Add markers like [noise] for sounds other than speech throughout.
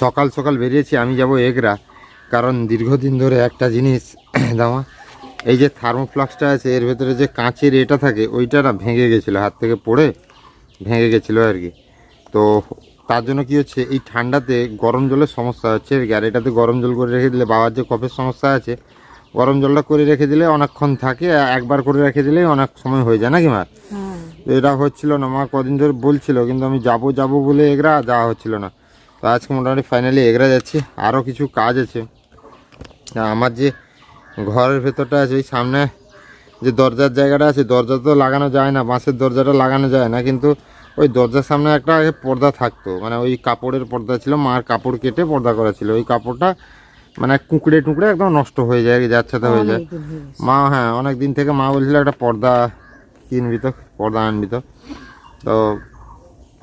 সকাল সকাল বেরিয়েছি আমি যাব এগরা। কারণ দীর্ঘদিন ধরে একটা জিনিস দামা এই যে থার্মোফ্লাক্সটা আছে এর ভেতরে যে কাঁচের এটা থাকে ওইটা না ভেঙে গেছিল হাত থেকে পড়ে ভেঙে গেছিল আর কি। তো তার জন্য কি হচ্ছে এই ঠান্ডাতে গরম জলের সমস্যা হচ্ছে আর কি। আর এটাতে গরম জল করে রেখে দিলে বাবার যে কফের সমস্যা আছে গরম জলটা করে রেখে দিলে অনেকক্ষণ থাকে একবার করে রেখে দিলেই অনেক সময় হয়ে যায় নাকি মা? হ্যাঁ। এটা হচ্ছিল না মা কদিন ধরে বলছিল কিন্তু আমি যাব যাব বলে এগরা যাওয়া হচ্ছিল না। তো আজকে মোটামুটি ফাইনালি এগরা যাচ্ছি। আরও কিছু কাজ আছে। আমার যে ঘরের ভেতরটা আছে ওই সামনে যে দরজার জায়গাটা আছে দরজা তো লাগানো যায় না বাঁশের দরজাটা লাগানো যায় না কিন্তু ওই দরজার সামনে একটা আগে পর্দা থাকতো। মানে ওই কাপড়ের পর্দা ছিল মার কাপড় কেটে পর্দা করা ছিল। ওই কাপড়টা মানে কুঁকড়ে টুকড়ে একদম নষ্ট হয়ে যায় যাচ্ছে তো হয়ে যায়। মা হ্যাঁ অনেক দিন থেকে মা বলছিল একটা পর্দা কিনবি তো পর্দা আনবি তো। তো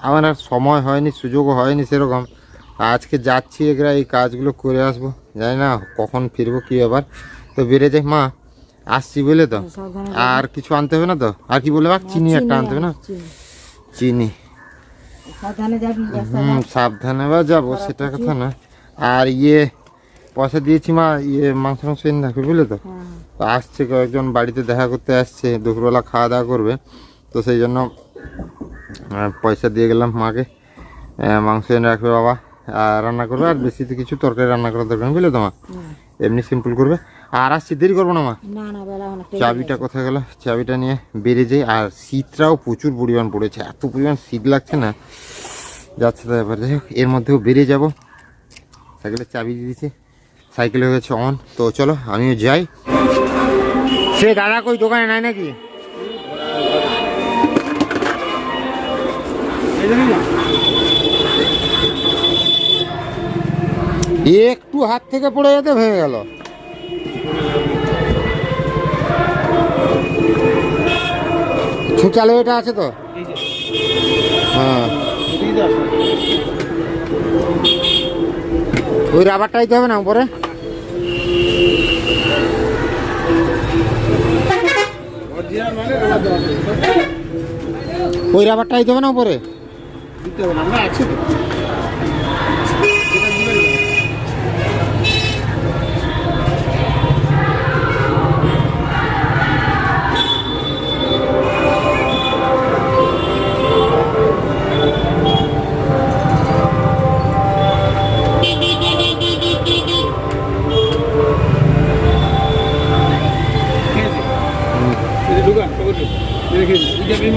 আমার আর সময় হয়নি সুযোগও হয়নি সেরকম। আজকে যাচ্ছি এগুলা এই কাজগুলো করে আসব। জানি না কখন ফিরবো কী ব্যাপার। তো বেড়ে যাই মা আসছি বুঝলে তো? আর কিছু আনতে হবে না তো? আর কি বলে বা চিনি একটা আনতে হবে না? চিনি। হুম সাবধানে বা যাব সেটা কথা না। আর ইয়ে পয়সা দিয়েছি মা ইয়ে মাংস মাংস এনে রাখবে বুঝলে তো? হ্যাঁ। আসছে কয়েকজন বাড়িতে দেখা করতে আসছে দুপুরবেলা খাওয়া দাওয়া করবে। তো সেই জন্য পয়সা দিয়ে গেলাম মাকে। মাংস এনে রাখবে বাবা। রান্না করবে আর বেশি তো কিছু তরকারি রান্না করার দরকার বুঝলে তো মা। এমনি সিম্পল করবে। আর আসছি দেরি করব না মা? না না বেলা অনেকটা চাবিটা কোথায় গেল? চাবিটা নিয়ে বেড়ে যাই আর শীতটাও প্রচুর পরিমাণ পড়েছে এত পরিমাণ শীত লাগছে না। যাচ্ছে তো ব্যাপার যাই হোক এর মধ্যেও বেরিয়ে যাব। সাইকেলের চাবি দিয়ে দিয়েছি সাইকেল হয়ে গেছে অন তো চলো আমিও যাই। সে দাদা কই দোকানে নাই নাকি? একটু হাত থেকে পড়ে যেতে ভেঙে গেল। ছুচালো এটা আছে তো? হ্যাঁ। ওই রাবারটা দিতে হবে না উপরে? ওই রাবারটা দিতে হবে না উপরে?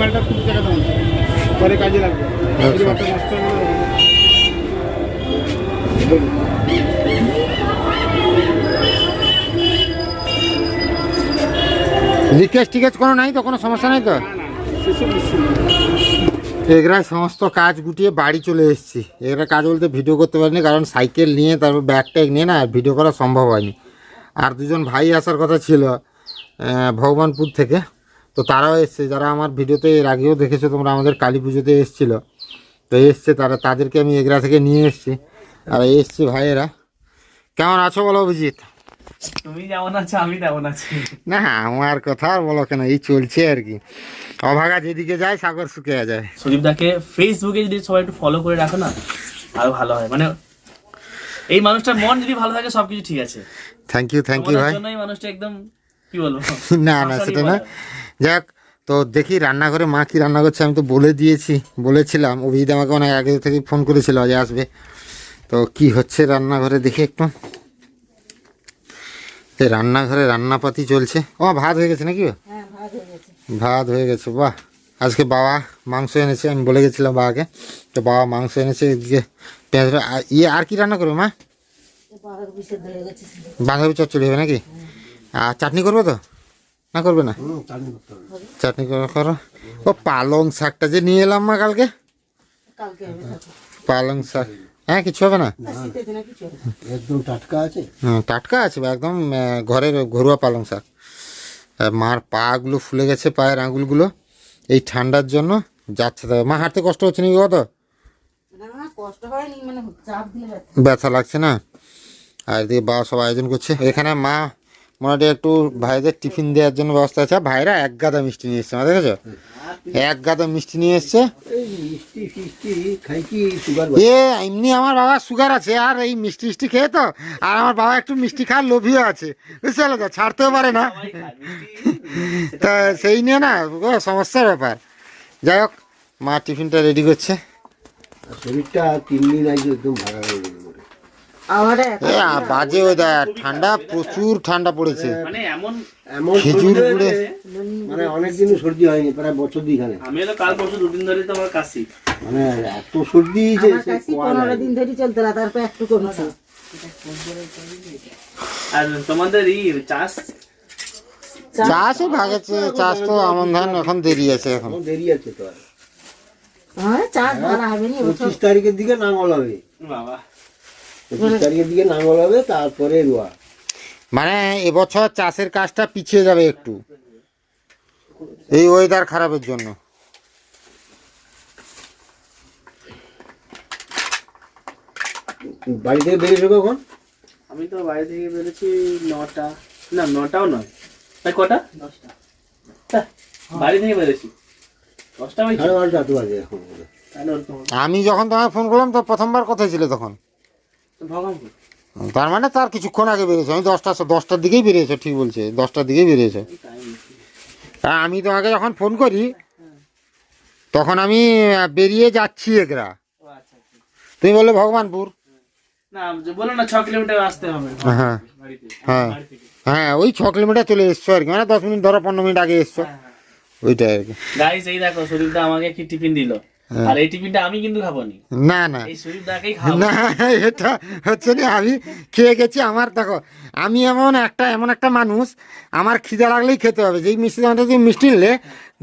মালটা খুব টাকা দাম পরে কাজে লাগবে। আচ্ছা। লিকেজ টিকেজ কোনো নাই তো? কোনো সমস্যা নাই তো? এগরায় সমস্ত কাজ গুটিয়ে বাড়ি চলে এসেছি। এগরা কাজ বলতে ভিডিও করতে পারিনি কারণ সাইকেল নিয়ে তারপর ব্যাগ ট্যাগ নিয়ে না ভিডিও করা সম্ভব হয়নি। আর দুজন ভাই আসার কথা ছিল ভগবানপুর থেকে। তো তারাও এসছে যারা আমার ভিডিওতে এর আগেও দেখেছ তোমরা আমাদের কালী পুজোতে এসেছিল। তো এসছে তারা তাদেরকে আমি এগরা থেকে নিয়ে এসেছি। আর এসছে ভাইয়েরা। কেমন আছো বলো অভিজিৎ? তুমি যেমন আছো আমি তেমন আছি। না আমার কথা আর বলো কেন এই চলছে আর কি। অভাগা যেদিকে যায় সাগর শুকিয়ে যায়। সুদীপ দাকে ফেসবুকে যদি সবাই একটু ফলো করে রাখো না আরও ভালো হয়। মানে এই মানুষটার মন যদি ভালো থাকে সবকিছু ঠিক আছে। থ্যাংক ইউ থ্যাংক ইউ ভাই। জন্য এই মানুষটা একদম কি বলব? [laughs] না না সেটা না। যাক তো দেখি রান্নাঘরে মা কি রান্না করছে আমি তো বলে দিয়েছি বলেছিলাম। অভিজিৎ আমাকে অনেক আগে থেকে ফোন করেছিল যে আসবে। তো কি হচ্ছে রান্নাঘরে দেখি একটু। এই রান্নাঘরে রান্নাপাতি চলছে। ও ভাত হয়ে গেছে নাকি? হ্যাঁ হয়ে ভাত হয়ে গেছে বাহ। আজকে বাবা মাংস এনেছে আমি বলে গেছিলাম বাবাকে। তো বাবা মাংস এনেছে এদিকে পেঁয়াজ আর ইয়ে আর কি রান্না করবে মা? হয়ে বাঁধাকপি চচ্চড়ি হবে নাকি? আর চাটনি করবে তো? না করবে না? চাটনি করো করো। ও পালং শাকটা যে নিয়ে এলাম মা কালকে? কালকে হবে হয়তো। পালং শাক। হ্যাঁ কিছু হবে না? না। একদম টাটকা আছে? হ্যাঁ টাটকা আছে একদম ঘরের ঘরোয়া পালং শাক। আর মার পাগুলো ফুলে গেছে পায়ের আঙুলগুলো। এই ঠান্ডার জন্য যাচ্ছে তো মা হাঁটতে কষ্ট হচ্ছে নাকি কত? না মানে চাপ দিয়ে ব্যথা। ব্যথা লাগছে না? আর এদিকে বাবা সব আয়োজন করছে। এখানে মা মোটামুটি একটু ভাইদের টিফিন দেওয়ার জন্য ব্যবস্থা আছে। ভাইরা এক গাদা মিষ্টি নিয়ে এসছে মা দেখেছ? এক গাদা মিষ্টি নিয়ে এসছে। এ, এমনি আমার বাবা সুগার আছে, আর এই মিষ্টি মিষ্টি খেয়ে তো, আর আমার বাবা একটু মিষ্টি খাওয়ার লোভীও আছে। বুঝতে পারল তো ছাড়তেও পারে না। [laughs] তা সেই নিয়ে না সমস্যার ব্যাপার। যাই হোক, মা টিফিনটা রেডি করছে। শরীরটা তিন দিন আগে একদম ভালো হয়ে গেল মোটে। আমার এ আ, বাজে ওয়েদার ঠান্ডা প্রচুর ঠান্ডা পড়েছে। মানে এমন এমন খেজুর সর্দি গুঁড়ে মানে অনেকদিনও সর্দি হয়নি প্রায় বছর দিখানে আমি হলো কাল পরশু দুদিন ধরে তো আমার কাশি। মানে এত সর্দি হয়েছে আমার সে কাছে কোয়া পনেরো দিন ধরে চলতে না তারপর একটু কমেছে আর তোমাদের ই চাষ? চাষও ভাগেছে চাষ তো আমন ধান এখন দেরি আছে এখন। দেরি আছে তো আর। হ্যাঁ চাষ ভালো হবে নি পঁচিশ তারিখের দিকে নাঙল হবে বাবা। পঁচিশ তারিখের দিকে নাঙল হবে তারপরে রোয়া। মানে এবছর চাষের কাজটা পিছিয়ে যাবে একটু। এই ওয়েদার খারাপের জন্য। বাড়ি থেকে বেরিয়েছো কখন? আমি তো বাইরে থেকে বেরোচ্ছি নটা। না নটাও নয়। তাই কটা? দশটা। বাড়ি থেকে বেরোছি দশটা সাড়ে বারোটা বাজে এখন। আমি যখন তোমায় ফোন করলাম তো প্রথমবার কোথায় ছিল তখন? তার মানে তার কিছুক্ষণ আগে বেরিয়েছে। আমি দশটা দশটার দিকেই বেরিয়েছে ঠিক বলছে। দশটার দিকেই বেরিয়েছে। আমি তোমাকে যখন ফোন করি তখন আমি বেরিয়ে যাচ্ছি এগরা। ও আচ্ছা আচ্ছা। তুমি বললে ভগবানপুর। না যে বলো না ছ কিলোমিটার আসতে হবে। হ্যাঁ হ্যাঁ। হ্যাঁ ওই ছ কিলোমিটার চলে এসছো আর কি। মানে দশ মিনিট ধরো পনেরো মিনিট আগে এসছো। ওইটাই আর কি। দেখো সুদীপদা আমাকে কি টিফিন দিল? আর এই টিফিনটা আমি কিন্তু না না। না এটা হচ্ছে না আমি খেয়ে গেছি আমার দেখো আমি এমন একটা এমন একটা মানুষ আমার খিদে লাগলেই খেতে হবে। যেই মিষ্টি দোকানটা তুমি মিষ্টি নিলে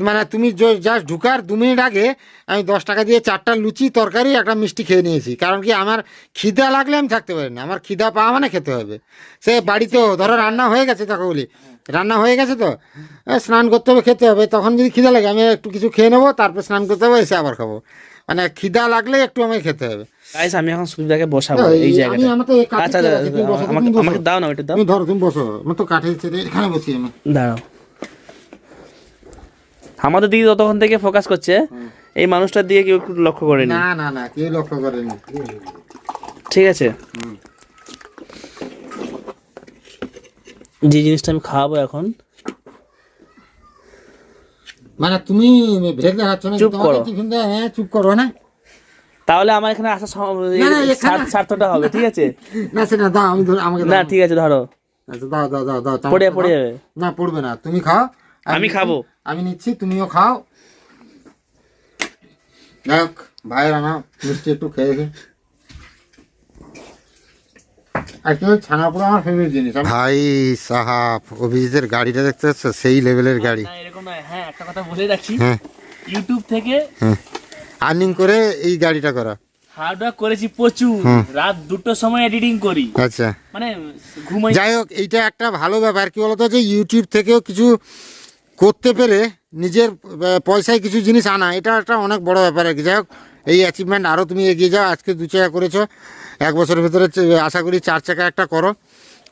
মানে তুমি জাস্ট ঢুকার দু মিনিট আগে আমি দশ টাকা দিয়ে চারটা লুচি তরকারি একটা মিষ্টি খেয়ে নিয়েছি। কারণ কি আমার খিদা লাগলে আমি থাকতে পারি না। আমার খিদা পাওয়া মানে খেতে হবে। সে বাড়িতেও ধরো রান্না হয়ে গেছে তাকে বলি। রান্না হয়ে গেছে তো। স্নান করতে হবে খেতে হবে। তখন যদি খিদা লাগে আমি একটু কিছু খেয়ে নেব তারপর স্নান করতে হবে এসে আবার খাব। মানে খিদা লাগলে একটু আমাকে খেতে হবে। গাইস আমি এখন সুদীপদাকে বসাবো এই জায়গাটা। আমি- আচ্ছা আমাকে। আমাকে দাও না দাও। তুমি ধরো তুমি বসো। আমার তো ছেড়ে এখানে বসি আমি। দাঁড়াও। আমাদের দিকে ততক্ষণ থেকে ফোকাস করছে। এই মানুষটার দিকে কেউ একটু লক্ষ্য করেনি। না না না কেউ লক্ষ্য করেনি। ঠিক আছে। যে জিনিসটা আমি খাওয়াবো এখন। মানে তুমি ভেগ দেখাচ্ছ না চুপ করো। হ্যাঁ চুপ করো না? তাহলে আমার এখানে আসা না, না, স্বার্থটা হবে ঠিক আছে? [laughs] না সেটা দাও আমি ধর- আমাকে না ঠিক আছে ধরো। আচ্ছা দাও দাও দাও দাও পড়ে পড়ে যাবে। না পড়বে না তুমি খাও। আমি খাব। আমি নিচ্ছি তুমিও খাও। যাই হোক ভাইয়ের আনা মিষ্টি একটু খেয়ে দেখি অ্যাকচুয়ালি ছানাপোড়া আমার ফেভারিট জিনিস ভাই সাহাব অভিজিতের গাড়িটা দেখতে পাচ্ছ? সেই লেভেলের গাড়ি। এরকম নয়। হ্যাঁ একটা কথা বলে রাখি। হ্যাঁ। ইউটিউব থেকে হ্যাঁ। আর্নিং করে এই গাড়িটা করা। হার্ড ওয়ার্ক করেছি প্রচুর। রাত দুটোর সময় এডিটিং করি। আচ্ছা। মানে ঘুমাই যাই হোক এইটা একটা ভালো ব্যাপার। কি বলতো যে ইউটিউব থেকেও কিছু করতে পেরে নিজের পয়সায় কিছু জিনিস আনা এটা একটা অনেক বড় ব্যাপার আর কি। যাই হোক এই অ্যাচিভমেন্ট আরও তুমি এগিয়ে যাও। আজকে দু চাকা করেছ। এক বছরের ভিতরে আশা করি চার চাকা একটা করো।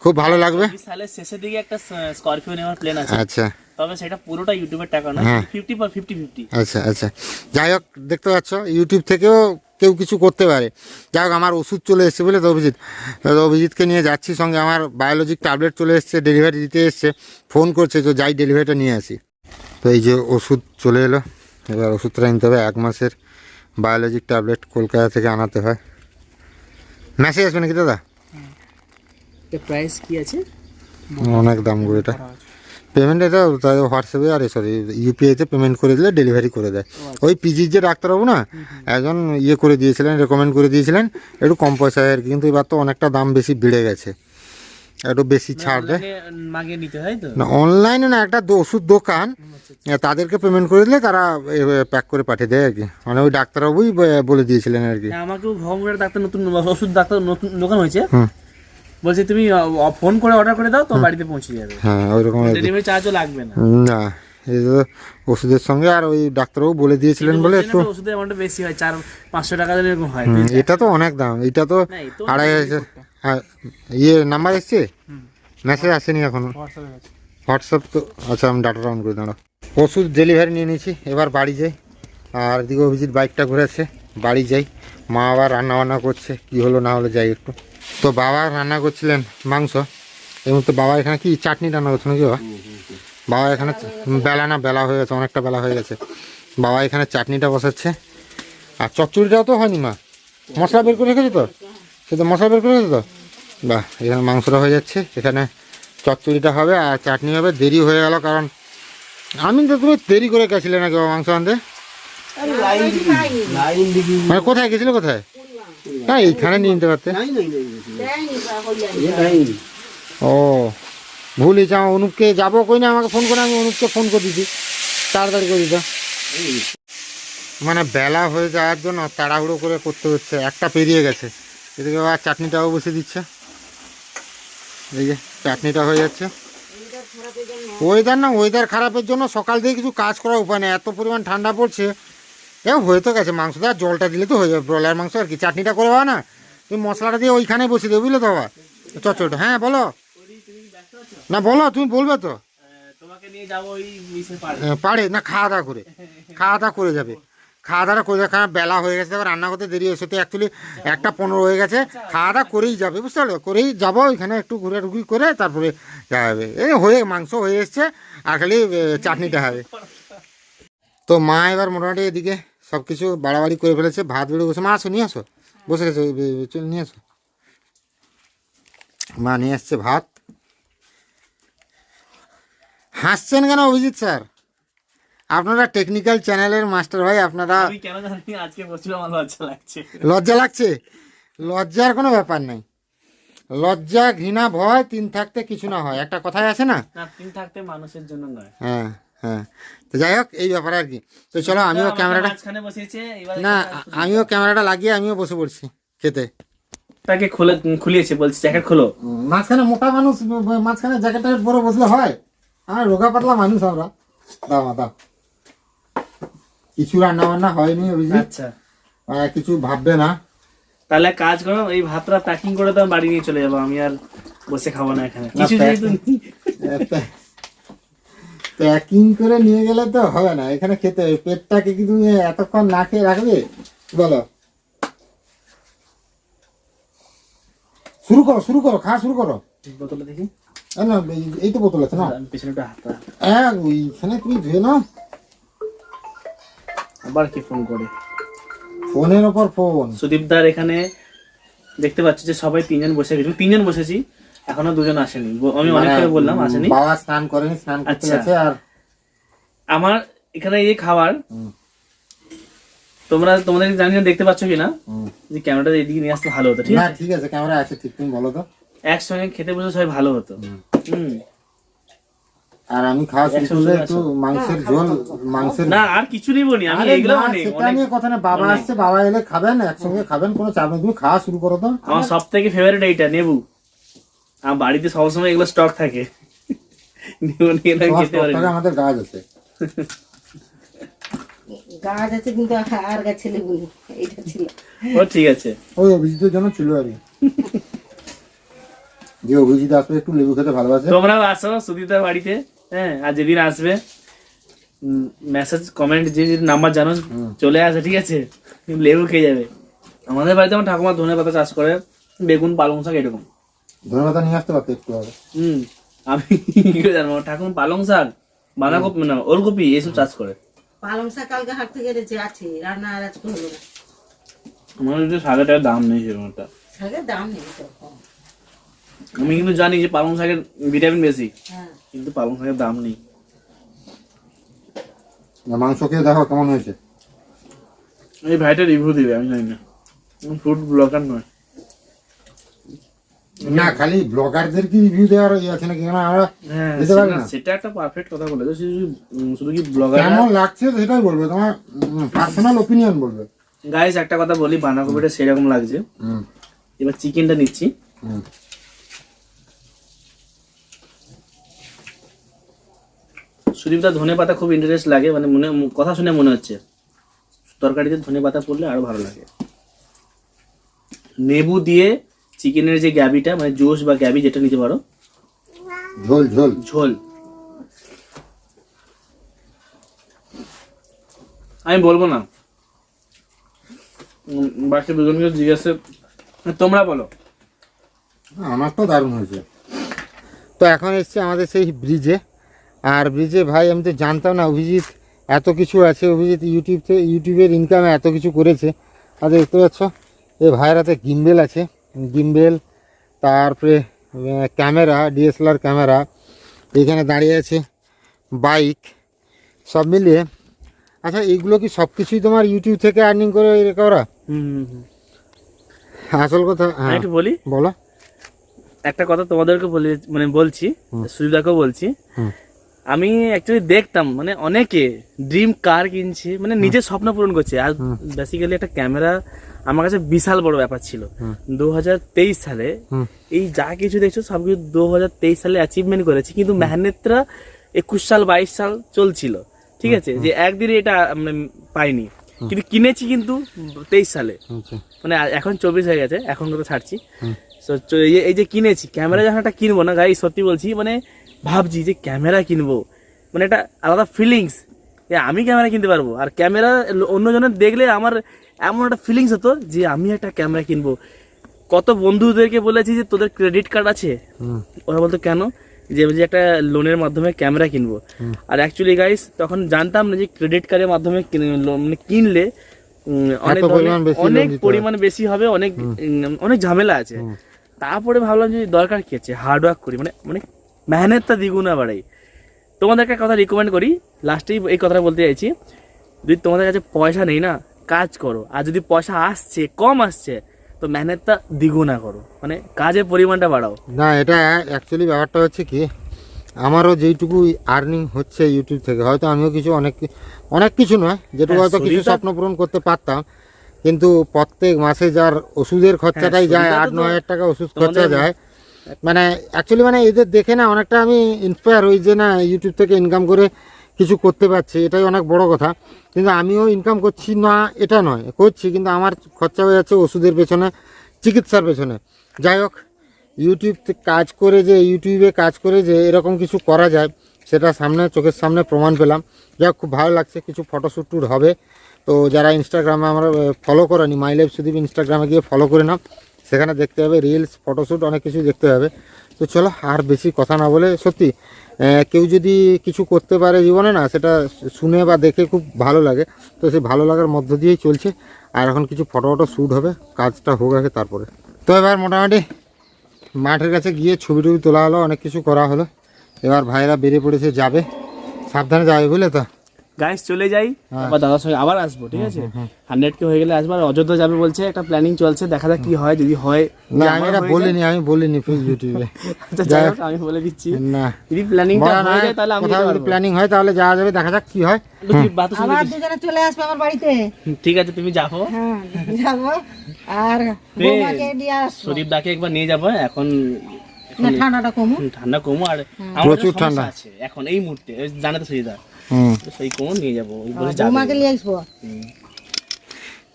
খুব ভালো লাগবে। সালের শেষের দিকে একটা স্করপিও নেওয়ার প্ল্যান আছে। আচ্ছা। তবে সেটা পুরোটা ইউটিউবের টাকা না হ্যাঁ। ফিফটি পর ফিফটি ফিফটি আচ্ছা আচ্ছা। যাই হোক দেখতে পাচ্ছ ইউটিউব থেকেও কেউ কিছু করতে পারে। যাই হোক আমার ওষুধ চলে এসছে বলে তো অভিজিৎ? অভিজিৎকে নিয়ে যাচ্ছি সঙ্গে। আমার বায়োলজিক ট্যাবলেট চলে এসছে ডেলিভারি দিতে এসছে ফোন করছে তো যাই ডেলিভারিটা নিয়ে আসি। তো এই যে ওষুধ চলে এলো এবার ওষুধটা নিতে হবে। এক মাসের বায়োলজিক ট্যাবলেট কলকাতা থেকে আনাতে হয়। মেসেজ আসবে নাকি দাদা? প্রাইস কি আছে? অনেক দাম গো এটা। পেমেন্ট এটা তাদের হোয়াটসঅ্যাপে আর সরি ইউপিআইতে পেমেন্ট করে দিলে ডেলিভারি করে দেয়। ওই পিজির যে ডাক্তারবাবু না একজন ইয়ে করে দিয়েছিলেন রেকমেন্ড করে দিয়েছিলেন একটু কম পয়সায় আর কি কিন্তু এবার তো অনেকটা দাম বেশি বেড়ে গেছে। একটু বেশি ছাড় দেয় মাগে নিতে হয় তো? না অনলাইনে না একটা ওষুধ দোকান তাদেরকে পেমেন্ট করে দিলে তারা প্যাক করে পাঠিয়ে দেয় আর কি। মানে ওই ডাক্তারবাবুই বলে দিয়েছিলেন আর কি। হ্যাঁ, আমাকেও ভগবানের ডাক্তার নতুন ওষুধ ডাক্তার নতুন দোকান হয়েছে। বলছে তুমি ফোন করে অর্ডার করে দাও তো বাড়িতে পৌঁছে যাবে। হ্যাঁ ওই রকম ডেলিভারি চার্জও লাগবে না। না এই ওষুধের সঙ্গে আর ওই ডাক্তারবাবু বলে দিয়েছিলেন বলে একটু ওষুধের অ্যামাউন্টটা বেশি হয় চার পাঁচশো টাকা এরকম হয়। এটা তো অনেক দাম এটা তো আড়াই হাজার হ্যাঁ ইয়ে নাম্বার এসছে? মেসেজ আসেনি এখনও। হোয়াটসঅ্যাপ তো আচ্ছা আমি ডাটাটা অন করে দাঁড়াও। ওষুধ ডেলিভারি নিয়ে নিয়েছি এবার বাড়ি যাই। আর এদিকে অভিজিৎ বাইকটা ঘুরেছে বাড়ি যাই। মা আবার রান্না বান্না করছে কি হলো না হলো যাই একটু। তো বাবা রান্না করছিলেন মাংস। এই মুহূর্তে বাবা এখানে কি চাটনি রান্না করছে নাকি বাবা? বাবা এখানে বেলা না বেলা হয়ে গেছে অনেকটা বেলা হয়ে গেছে। বাবা এখানে চাটনিটা বসাচ্ছে। আর চচ্চড়িটাও তো হয়নি মা? মশলা বের করে রেখেছো তো? সে তো মশলা বের করে তো? বাহ এখানে মাংসটা হয়ে যাচ্ছে। এখানে চচ্চড়িটা হবে আর চাটনি হবে। দেরি হয়ে গেল কারণ আমি তো তুমি দেরি করে গেছিলে নাকি মাংস আনতে? মানে কোথায় গেছিলে কোথায়? হ্যাঁ এইখানে নিয়ে নিতে পারতে। এ ও ভুল হয়েছে আমার অনুপকে যাব কই না? আমাকে ফোন করে আমি অনুপকে ফোন করে দিছি তাড়াতাড়ি করে দিতাম মানে বেলা হয়ে যাওয়ার জন্য তাড়াহুড়ো করে করতে হচ্ছে। একটা পেরিয়ে গেছে। এদিকে আবার চাটনিটাও বসে দিচ্ছে। এই যে চাটনিটা হয়ে যাচ্ছে। ওয়েদার না ওয়েদার খারাপের জন্য সকাল থেকে কিছু কাজ করার উপায় নেই। এত পরিমাণ ঠান্ডা পড়ছে। এ হয়ে তো গেছে। মাংসটা জলটা দিলে তো হয়ে যাবে। ব্রয়লার মাংস আর কি? চাটনিটা করে না? তুমি মশলাটা দিয়ে ওইখানে বসে দেবে বুঝলে তো বাবা চচ্চড়টা হ্যাঁ বলো। না বলো তুমি বলবে তো। পারে পারে না খাওয়া দাওয়া করে। খাওয়া দাওয়া করে যাবে। খাওয়া দাওয়া করে কারণ বেলা হয়ে গেছে দেখো রান্না করতে দেরি হয়েছে। তো অ্যাকচুয়ালি একটা পনেরো হয়ে গেছে খাওয়া দাওয়া করেই যাবে, বুঝতে পারল? করেই যাব ওইখানে একটু ঘুরে টুকি করে তারপরে যাওয়া হবে। এই হয়ে, মাংস হয়ে এসছে, আর খালি চাটনিটা হবে। তো মা এবার মোটামুটি এদিকে সব কিছু বাড়াবাড়ি করে ফেলেছে, ভাত বেড়ে বসে, মা আসো, নিয়ে আসো, বসে গেছে নিয়ে আসো। মা নিয়ে আসছে ভাত। হাসছেন কেন অভিজিৎ স্যার? আপনারা টেকনিক্যাল চ্যানেলের মাস্টার ভাই আপনারা আমি কেন জানি আজকে প্রচুর আমার লজ্জা লাগছে। লজ্জা লাগছে? লজ্জার কোনো ব্যাপার নাই। লজ্জা ঘৃণা ভয় তিন থাকতে কিছু না হয়। একটা কথাই আছে না? না তিন থাকতে মানুষের জন্য নয়। হ্যাঁ হ্যাঁ। তো যাই হোক এই ব্যাপার আর কি। তো চলো আমিও ক্যামেরাটা না আমিও ক্যামেরাটা লাগিয়ে আমিও বসে পড়ছি খেতে। তাকে খুলে খুলিয়েছে বলছি জ্যাকেট খোলো। মাঝখানে মোটা মানুষ মাঝখানে জ্যাকেট পরে বসলে হয়। আমার রোগা পাতলা মানুষ আমরা। দাও দাও কিছু রান্না বান্না হয়নি অভিজিৎ। আচ্ছা। কিছু ভাববে না। তাহলে কাজ করো এই ভাতটা প্যাকিং করে দাও বাড়ি নিয়ে চলে যাব। আমি আর বসে খাব না এখানে। কিছু যেহেতু প্যাকিং করে নিয়ে গেলে তো হবে না। এখানে খেতে হবে। পেটটাকে কি তুমি এতক্ষণ না খেয়ে রাখবে? বলো। শুরু করো শুরু করো খাওয়া শুরু করো। বোতলে দেখি। এই না এই- এই তো বোতল আছে না পেছনে হ্যাঁ ওইখানে তুমি ধুয়ে নাও। আবার কি ফোন করে? ফোনের ওপর ফোন সুদীপদার এখানে দেখতে পাচ্ছি যে সবাই তিনজন বসে গেছে। তিনজন বসেছি এখনও দুজন আসেনি। আমি অনেক করে বললাম আসেনি। মানে বাবা স্নান করেনি স্নান করতে আচ্ছা। গেছে আর আমার এখানে এই খাবার তোমরা তোমাদের জানি না দেখতে পাচ্ছ কিনা। যে ক্যামেরাটা এদিকে নিয়ে আসলে ভালো হতো ঠিক না আছে? ঠিক আছে ক্যামেরা আছে ঠিক তুমি বলো তো। একসঙ্গে খেতে বসে সবাই ভালো হতো। হুম। আর আমি খাওয়া শুরু করলে একটু মাংসের ঝোল মাংসের না আর কিছু নেই বনি আমি এগুলো সেটা নিয়ে কথা না বাবা আসছে বাবা এলে খাবেন একসঙ্গে খাবেন কোনো চাপ নেই তুমি খাওয়া শুরু করো তো। আমার সব থেকে ফেভারিট এইটা নেবু। আমার বাড়িতে সবসময় এগুলো স্টক থাকে। নেবু নিয়ে আমি খেতে পারি আমাদের গাছ আছে। গাছ আছে কিন্তু আর গাছ ছেলে এইটা ছিল। ও ঠিক আছে। ওই অভিজিতের জন্য ছিল আর কি। যে অভিজিৎ একটু লেবু খেতে ভালোবাসে। তোমরাও আসো সুদীতার বাড়িতে। হ্যাঁ আর যেদিন আসবে মেসেজ কমেন্ট যে নাম্বার জানো চলে আসে ঠিক আছে? লেবু খেয়ে যাবে। আমাদের বাড়িতে আমার ঠাকুমা ধনে পাতা চাষ করে বেগুন পালং শাক এরকম। ধনে পাতা নিয়ে আসতে পারতো একটু আগে। হুম আমি কি করে জানব? ঠাকুমা পালং শাক বাঁধাকপি না ওলকপি এইসব চাষ করে। পালং শাক কালকে হাট থেকে এনেছে আছে রান্না আর আজকে হলো না। আমার যদি শাকের টাকার দাম নেই সেরকম একটা। শাকের দাম নেই তো। আমি কিন্তু জানি যে পালং শাকের ভিটামিন বেশি। হ্যাঁ। কিন্তু পালং শাকের দাম নেই। না, মাংস খেয়ে দেখো কেমন হয়েছে। এই ভাইটা রিভিউ দিবে আমি জানি না। ফুড ব্লগার নয়। না খালি ব্লগারদের কি রিভিউ দেওয়ার ইয়ে আছে নাকি? আমরা হ্যাঁ দিতে পারবে সেটা- না? সেটা একটা পারফেক্ট কথা বলে শুধু শুধু কি ব্লগার কেমন লাগছে সেটাই বলবে। তোমার পার্সোনাল ওপিনিয়ন বলবে। গাইস একটা কথা বলি বাঁধাকপিটা সেরকম লাগছে। হুম। এবার চিকেনটা নিচ্ছি। সুদীপদা ধনে পাতা খুব ইন্টারেস্ট লাগে মানে মনে কথা শুনে মনে হচ্ছে। তরকারিতে ধনে পাতা পড়লে আরও ভালো লাগে। নেবু দিয়ে চিকেনের যে গ্যাবিটা মানে জোস বা গ্যাবি যেটা নিতে পারো। ঝোল ঝোল। ঝোল। আমি বলব না। বাকি দুজনকে জিজ্ঞাসা তোমরা বলো। আমার তো দারুণ হয়েছে। তো এখন এসছি আমাদের সেই ব্রিজে। আর ব্রিজে ভাই আমি তো জানতাম না অভিজিৎ এত কিছু আছে অভিজিৎ ইউটিউব থেকে ইউটিউবের ইনকামে এত কিছু করেছে। আর দেখতে পাচ্ছ এই ভাইয়ের হাতে গিম্বেল আছে। গিম্বেল তারপরে ক্যামেরা ডিএসএলআর ক্যামেরা এখানে দাঁড়িয়ে আছে বাইক সব মিলিয়ে। আচ্ছা এইগুলো কি সব কিছুই তোমার ইউটিউব থেকে আর্নিং করে করা? আসল কথা হ্যাঁ একটু বলি? বলো। একটা কথা তোমাদেরকে বলে মানে বলছি সুবিধাকেও বলছি। হুম। আমি অ্যাকচুয়ালি দেখতাম মানে অনেকে ড্রিম কার কিনছে মানে নিজের স্বপ্ন পূরণ করছে। আর বেসিক্যালি একটা ক্যামেরা আমার কাছে বিশাল বড় ব্যাপার ছিল। দু সালে এই যা কিছু দেখছ সব কিছু দু হাজার তেইশ সালে অ্যাচিভমেন্ট করেছি। কিন্তু মেহনতটা একুশ সাল বাইশ সাল চলছিল। ঠিক আছে? যে একদিনে এটা মানে পাইনি। কিন্তু কিনেছি কিন্তু তেইশ সালে। আচ্ছা। মানে এখন চব্বিশ হয়ে গেছে এখন কথা ছাড়ছি। এই যে কিনেছি ক্যামেরা যখন একটা কিনবো না গাড়ি সত্যি বলছি মানে ভাবছি যে ক্যামেরা কিনবো। মানে একটা আলাদা ফিলিংস যে আমি ক্যামেরা কিনতে পারব। আর ক্যামেরা অন্যজনের দেখলে আমার এমন একটা ফিলিংস হতো যে আমি একটা ক্যামেরা কিনবো। কত বন্ধুদেরকে বলেছি যে তোদের ক্রেডিট কার্ড আছে? ওরা বলতো কেন? যে যে একটা লোনের মাধ্যমে ক্যামেরা কিনবো। আর অ্যাকচুয়ালি গাইস তখন জানতাম না যে ক্রেডিট কার্ডের মাধ্যমে মানে কিনলে অনেক অনেক পরিমাণ বেশি হবে অনেক অনেক ঝামেলা আছে। তারপরে ভাবলাম যে দরকার কি আছে? হার্ড ওয়ার্ক করি। মানে মানে মেহনতটা দ্বিগুণা বাড়াই। তোমাদেরকে একটা কথা রিকমেন্ড করি লাস্টেই এই কথাটা বলতে চাইছি যদি তোমাদের কাছে পয়সা নেই না কাজ করো। আর যদি পয়সা আসছে কম আসছে তো মেহনতটা দ্বিগুণা করো। মানে কাজের পরিমাণটা বাড়াও। না এটা অ্যাকচুয়ালি ব্যাপারটা হচ্ছে কি আমারও যেইটুকু আর্নিং হচ্ছে ইউটিউব থেকে হয়তো আমিও কিছু অনেক অনেক কিছু নয় যেটুকু হ্যাঁ, হয়তো কিছু স্বপ্ন পূরণ করতে পারতাম কিন্তু প্রত্যেক মাসে যার ওষুধের খরচাটাই যায় আট ন হাজার টাকা ওষুধ খরচা যায় মানে অ্যাকচুয়ালি মানে এদের দেখে না অনেকটা আমি ইন্সপায়ার হই যে না ইউটিউব থেকে ইনকাম করে কিছু করতে পারছি, এটাই অনেক বড় কথা। কিন্তু আমিও ইনকাম করছি না, এটা নয়, করছি কিন্তু আমার খরচা হয়ে যাচ্ছে ওষুধের পেছনে, চিকিৎসার পেছনে। যাই হোক ইউটিউব কাজ করে যে ইউটিউবে কাজ করে যে এরকম কিছু করা যায়, সেটা সামনে, চোখের সামনে প্রমাণ পেলাম। হোক, খুব ভালো লাগছে, কিছু ফটোশ্যুট ট্যুট হবে। তো যারা ইনস্টাগ্রামে আমরা ফলো করেনি মাই লাইফ সুদীপ ইনস্টাগ্রামে গিয়ে ফলো করে নাও। সেখানে দেখতে হবে রিলস ফটোশ্যুট অনেক কিছু দেখতে হবে। তো চলো, আর বেশি কথা না বলে, সত্যি কেউ যদি কিছু করতে পারে জীবনে না, সেটা শুনে বা দেখে খুব ভালো লাগে। তো সেই ভালো লাগার মধ্য দিয়েই চলছে। আর এখন কিছু ফটো ফটো শ্যুট হবে, কাজটা হোক আগে তারপরে। তো এবার মোটামুটি মাঠের কাছে গিয়ে ছবি টবি তোলা হলো, অনেক কিছু করা হলো। এবার ভাইরা বেরিয়ে পড়েছে, যাবে। সাবধানে যাবে বুঝলে তো? গাইস চলে যাই হ্যাঁ। আবার দাদার সঙ্গে আবার আসব ঠিক আছে? হান্ড্রেড কে হয়ে গেলে আসব আর অযোধ্যা যাবে বলছে একটা প্ল্যানিং চলছে দেখা যাক কি হয় যদি হয়। না আমি আমার এটা বলিনি আমি বলিনি ইউটিউবে [laughs] আচ্ছা যাই হোক আমি বলে দিচ্ছি। না। যদি হয়ে যায় তাহলে আমি যদি প্ল্যানিং হয় তাহলে যাওয়া যাবে দেখা যাক কি হয়। আবার দুজনে চলে আসবে আমার বাড়িতে। ঠিক আছে তুমি যাব। হ্যাঁ যাব। আর বৌমাকে নিয়ে আসব। সুদীপ দাকে একবার নিয়ে যাব হ্যাঁ, এখন ঠান্ডাটা কমু ঠান্ডা কমো আর প্রচুর ঠান্ডা। আছে এখন এই মুহূর্তে জানে তো সুবিধা হুম সেই কমো নিয়ে যাব। বলে যাবে। বৌমাকে নিয়ে আসব।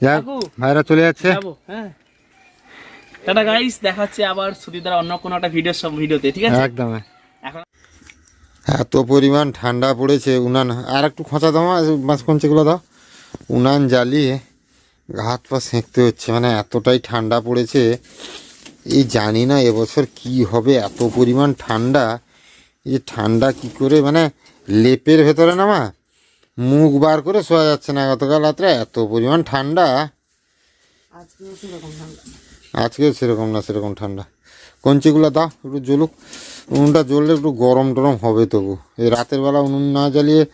যাক ভাইরা চলে যাচ্ছে। যাব হ্যাঁ। টাটা গাইস দেখা হচ্ছে আবার সুদীপ অন্য কোনো একটা ভিডিও সব ভিডিওতে ঠিক আছে? একদম। এখন এত পরিমাণ ঠান্ডা পড়েছে উনান আর একটু খোঁচা দাও মাছ কঞ্চিগুলো দাও। উনান জ্বালিয়ে হাত পা সেঁকতে হচ্ছে মানে এতটাই ঠান্ডা পড়েছে। এই জানি না এবছর কি হবে এত পরিমাণ ঠান্ডা। এই ঠান্ডা কি করে মানে লেপের ভেতরে নামা মুখ বার করে শোয়া যাচ্ছে না গতকাল রাত্রে এত পরিমাণ ঠান্ডা। আজকেও সেরকম না সেরকম ঠান্ডা। কঞ্চিগুলো দাও একটু জ্বলুক। উনুনটা জ্বললে একটু গরম টরম হবে তবু। এই রাতের বেলা উনুন না জ্বালিয়ে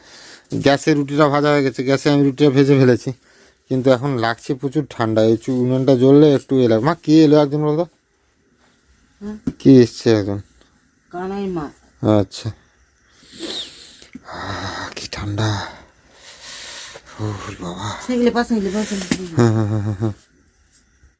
গ্যাসে রুটিটা ভাজা হয়ে গেছে গ্যাসে আমি রুটিটা ভেজে ফেলেছি। কিন্তু এখন লাগছে প্রচুর ঠান্ডা। এই উনুনটা জ্বললে একটু এলাম মা কে এলো একজন বলতো? হ্যাঁ? কে এসছে একজন? আচ্ছা। কি ঠান্ডা ও বাবা